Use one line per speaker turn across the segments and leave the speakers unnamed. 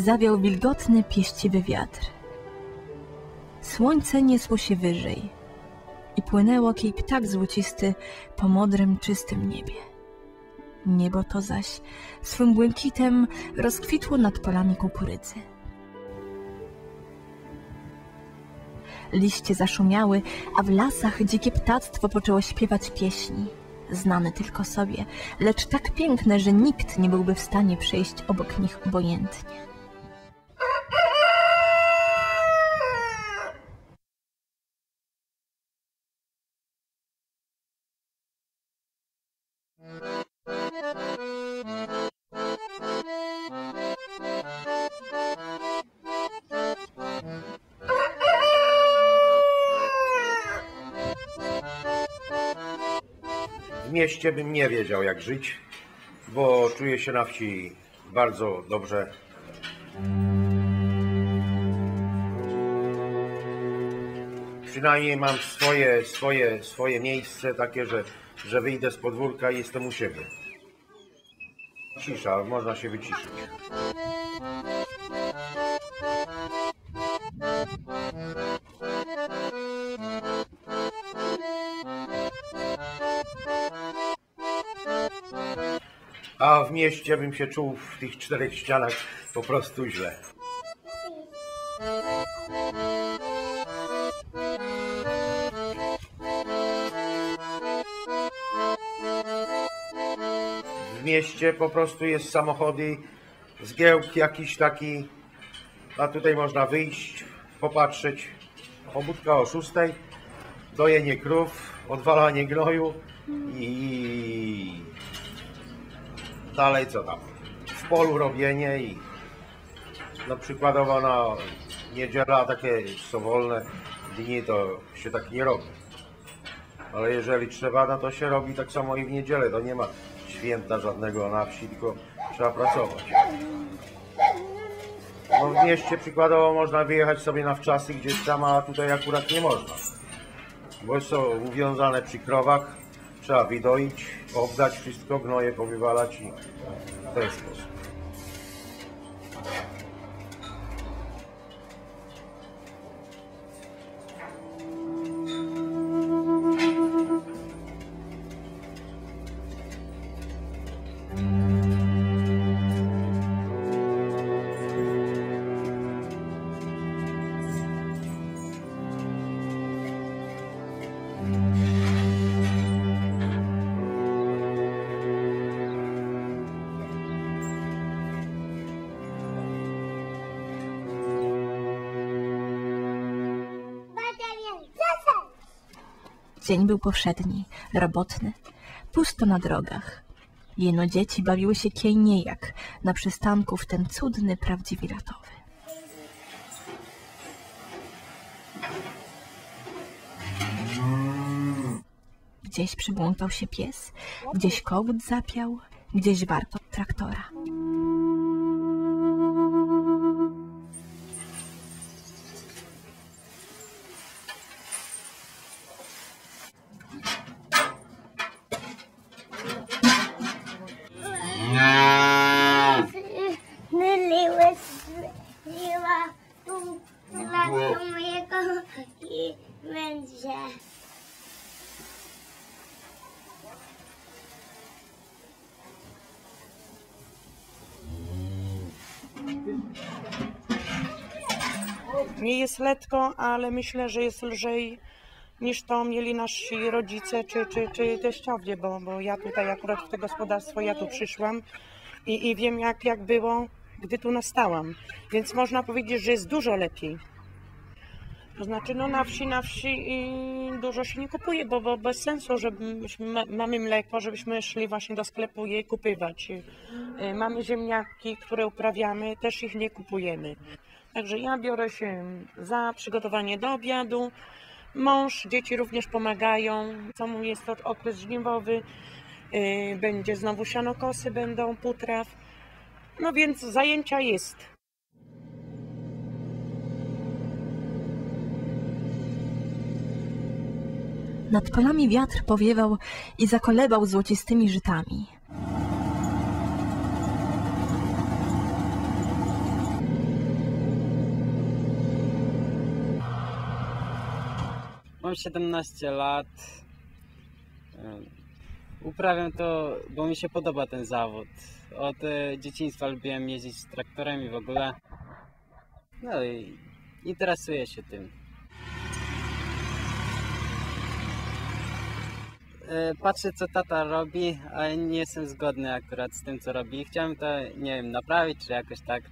zawiał wilgotny, pieściwy wiatr. Słońce niesło się wyżej i płynęło kij ptak złocisty po modrym, czystym niebie. Niebo to zaś swym błękitem rozkwitło nad polami kukurydzy. Liście zaszumiały, a w lasach dzikie ptactwo poczęło śpiewać pieśni, znane tylko sobie, lecz tak piękne, że nikt nie byłby w stanie przejść obok nich obojętnie.
W mieście bym nie wiedział jak żyć, bo czuję się na wsi bardzo dobrze. Przynajmniej mam swoje, swoje, swoje miejsce takie, że, że wyjdę z podwórka i jestem u siebie. Cisza, można się wyciszyć. A w mieście bym się czuł w tych czterech ścianach po prostu źle. W mieście po prostu jest samochody, zgiełk jakiś taki, a tutaj można wyjść, popatrzeć. Pobudka o szóstej, dojenie krów, odwalanie gnoju i dalej co tam? W polu robienie i no przykładowo na niedziela takie są wolne dni to się tak nie robi. Ale jeżeli trzeba, no to się robi tak samo i w niedzielę. To nie ma święta żadnego na wsi, tylko trzeba pracować. No w mieście przykładowo można wyjechać sobie na wczasy gdzieś tam, a tutaj akurat nie można. Bo są uwiązane przy krowach, trzeba wydoić, obdać wszystko, gnoje powywalać i w ten sposób.
Dzień był powszedni, robotny, pusto na drogach. Jeno dzieci bawiły się kiej niejak na przystanku w ten cudny, prawdziwy ratowy. Gdzieś przybłąkał się pies, gdzieś kogut zapiał, gdzieś warto traktora.
Nie jest letko, ale myślę, że jest lżej niż to mieli nasi rodzice czy, czy, czy teściowie, bo, bo ja tutaj akurat w to gospodarstwo, ja tu przyszłam i, i wiem jak, jak było, gdy tu nastałam. Więc można powiedzieć, że jest dużo lepiej. To znaczy, no na wsi, na wsi dużo się nie kupuje, bo, bo bez sensu, że ma- mamy mleko, żebyśmy szli właśnie do sklepu je kupywać. Y, Mamy ziemniaki, które uprawiamy, też ich nie kupujemy. Także ja biorę się za przygotowanie do obiadu. Mąż, dzieci również pomagają. Samo jest to okres żniwowy. Yy, Będzie znowu sianokosy, będą półtraw. No więc zajęcia jest.
Nad polami wiatr powiewał i zakolebał złocistymi żytami.
Mam 17 lat. Uprawiam to, bo mi się podoba ten zawód. Od dzieciństwa lubiłem jeździć traktorem i w ogóle. No i interesuję się tym. E, Patrzę, co tata robi, ale nie jestem zgodny akurat z tym, co robi. Chciałem to, nie wiem, naprawić, czy jakoś tak.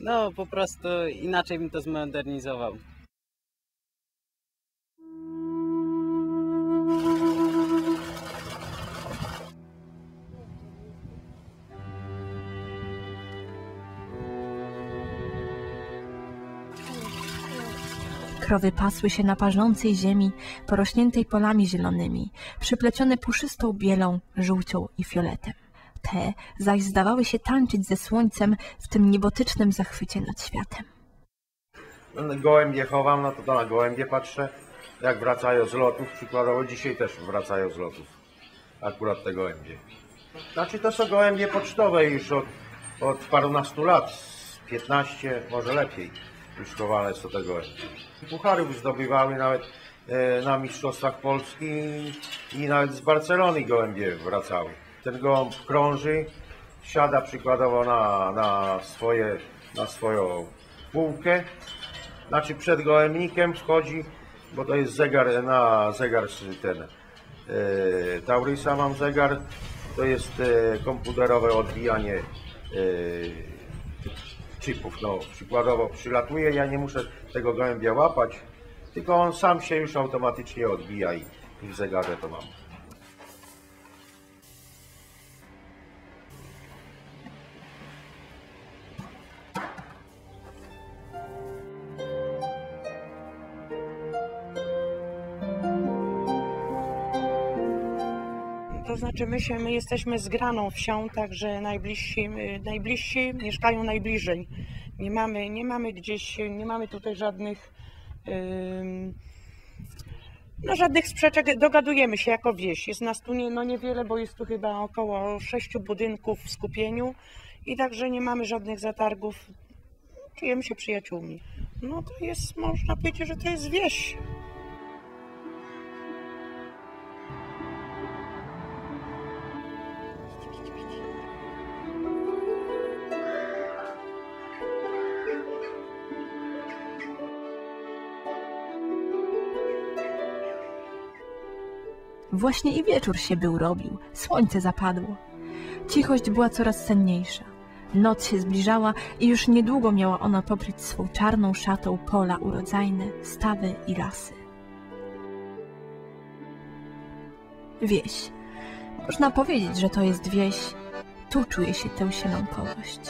No, po prostu inaczej bym to zmodernizował.
Krowy pasły się na parzącej ziemi, porośniętej polami zielonymi, przyplecione puszystą bielą, żółcią i fioletem. Te zaś zdawały się tańczyć ze słońcem w tym niebotycznym zachwycie nad światem.
Gołębie chowam, no to, to na gołębie patrzę. Jak wracają z lotów, przykładowo dzisiaj też wracają z lotów. Akurat te gołębie. Znaczy to są gołębie pocztowe już od, od parunastu lat. z 15, może lepiej. Już chowane są te gołębie. Pucharów zdobywały nawet e, na Mistrzostwach Polski i nawet z Barcelony gołębie wracały. Ten gołąb krąży, siada przykładowo na, na, swoje, na swoją półkę, znaczy przed gołębnikiem wchodzi, bo to jest zegar na zegar ten e, Taurysa mam zegar, to jest e, komputerowe odbijanie e, chipów. No, przykładowo przylatuje, ja nie muszę tego gołębia łapać, tylko on sam się już automatycznie odbija i, i w zegarze to mam.
To znaczy my, się, my jesteśmy zgraną wsią, także najbliżsi, y, najbliżsi mieszkają najbliżej. Nie mamy, nie mamy gdzieś, nie mamy tutaj żadnych no żadnych sprzeczek, dogadujemy się jako wieś. Jest nas tu nie, no niewiele, bo jest tu chyba około sześciu budynków w skupieniu i także nie mamy żadnych zatargów. Czujemy się przyjaciółmi. No to jest, można powiedzieć, że to jest wieś.
Właśnie i wieczór się był robił, słońce zapadło. Cichość była coraz senniejsza. Noc się zbliżała i już niedługo miała ona pokryć swą czarną szatą pola urodzajne, stawy i lasy. Wieś. Można powiedzieć, że to jest wieś. Tu czuje się tę sielonkowość.